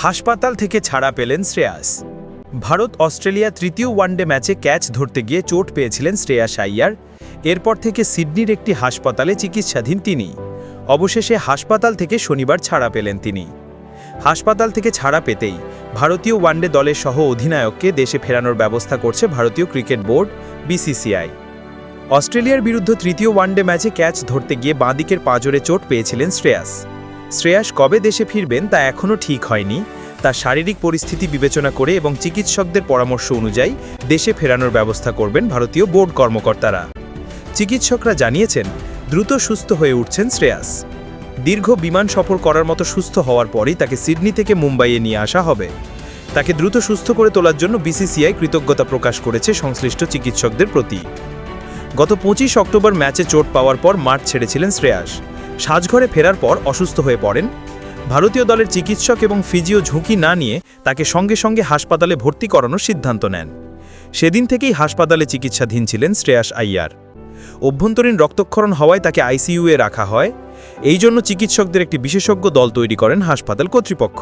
হাসপাতাল থেকে ছাড়া পেলেন শ্রেয়াস। ভারত অস্ট্রেলিয়া তৃতীয় ওয়ানডে ম্যাচে ক্যাচ ধরতে গিয়ে চোট পেয়েছিলেন শ্রেয়াস আইয়ার। এরপর থেকে সিডনির একটি হাসপাতালে চিকিৎসাধীন তিনি। অবশেষে হাসপাতাল থেকে শনিবার ছাড়া পেলেন তিনি। হাসপাতাল থেকে ছাড়া পেতেই ভারতীয় ওয়ানডে দলের সহ অধিনায়ককে দেশে ফেরানোর ব্যবস্থা করছে ভারতীয় ক্রিকেট বোর্ড, বিসিসিআই। অস্ট্রেলিয়ার বিরুদ্ধে তৃতীয় ওয়ানডে ম্যাচে ক্যাচ ধরতে গিয়ে বাঁদিকের পাঁজরে চোট পেয়েছিলেন শ্রেয়াস। শ্রেয়াস কবে দেশে ফিরবেন তা এখনও ঠিক হয়নি। তার শারীরিক পরিস্থিতি বিবেচনা করে এবং চিকিৎসকদের পরামর্শ অনুযায়ী দেশে ফেরানোর ব্যবস্থা করবেন ভারতীয় বোর্ড কর্মকর্তারা। চিকিৎসকরা জানিয়েছেন, দ্রুত সুস্থ হয়ে উঠছেন শ্রেয়াস। দীর্ঘ বিমান সফর করার মতো সুস্থ হওয়ার পরই তাকে সিডনি থেকে মুম্বাইয়ে নিয়ে আসা হবে। তাকে দ্রুত সুস্থ করে তোলার জন্য বিসিসিআই কৃতজ্ঞতা প্রকাশ করেছে সংশ্লিষ্ট চিকিৎসকদের প্রতি। গত পঁচিশ অক্টোবর ম্যাচে চোট পাওয়ার পর মাঠ ছেড়েছিলেন শ্রেয়াস। সাজঘরে ফেরার পর অসুস্থ হয়ে পড়েন। ভারতীয় দলের চিকিৎসক এবং ফিজিও ঝুঁকি না নিয়ে তাকে সঙ্গে সঙ্গে হাসপাতালে ভর্তি করানোর সিদ্ধান্ত নেন। সেদিন থেকেই হাসপাতালে চিকিৎসাধীন ছিলেন শ্রেয়াস আইয়ার। অভ্যন্তরীণ রক্তক্ষরণ হওয়ায় তাকে আইসিইউয়ে রাখা হয়। এই জন্য চিকিৎসকদের একটি বিশেষজ্ঞ দল তৈরি করেন হাসপাতাল কর্তৃপক্ষ।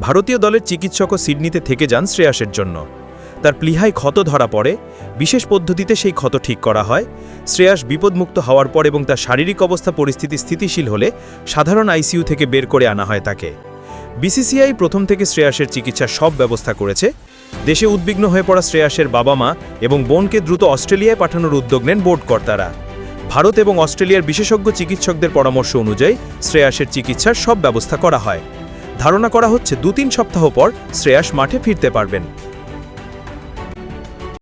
ভারতীয় দলের চিকিৎসকও সিডনিতে থেকে যান শ্রেয়াসের জন্য। তার প্লিহায় ক্ষত ধরা পড়ে, বিশেষ পদ্ধতিতে সেই ক্ষত ঠিক করা হয়। শ্রেয়াস বিপদমুক্ত হওয়ার পর এবং তার শারীরিক অবস্থা পরিস্থিতি স্থিতিশীল হলে সাধারণ আইসিইউ থেকে বের করে আনা হয় তাকে। বিসিসিআই প্রথম থেকে শ্রেয়াসের চিকিৎসার সব ব্যবস্থা করেছে। দেশে উদ্বিগ্ন হয়ে পড়া শ্রেয়াসের বাবা মা এবং বোনকে দ্রুত অস্ট্রেলিয়ায় পাঠানোর উদ্যোগ নেন বোর্ড কর্তারা। ভারত এবং অস্ট্রেলিয়ার বিশেষজ্ঞ চিকিৎসকদের পরামর্শ অনুযায়ী শ্রেয়াসের চিকিৎসার সব ব্যবস্থা করা হয়। ধারণা করা হচ্ছে দু তিন সপ্তাহ পর শ্রেয়াস মাঠে ফিরতে পারবেন।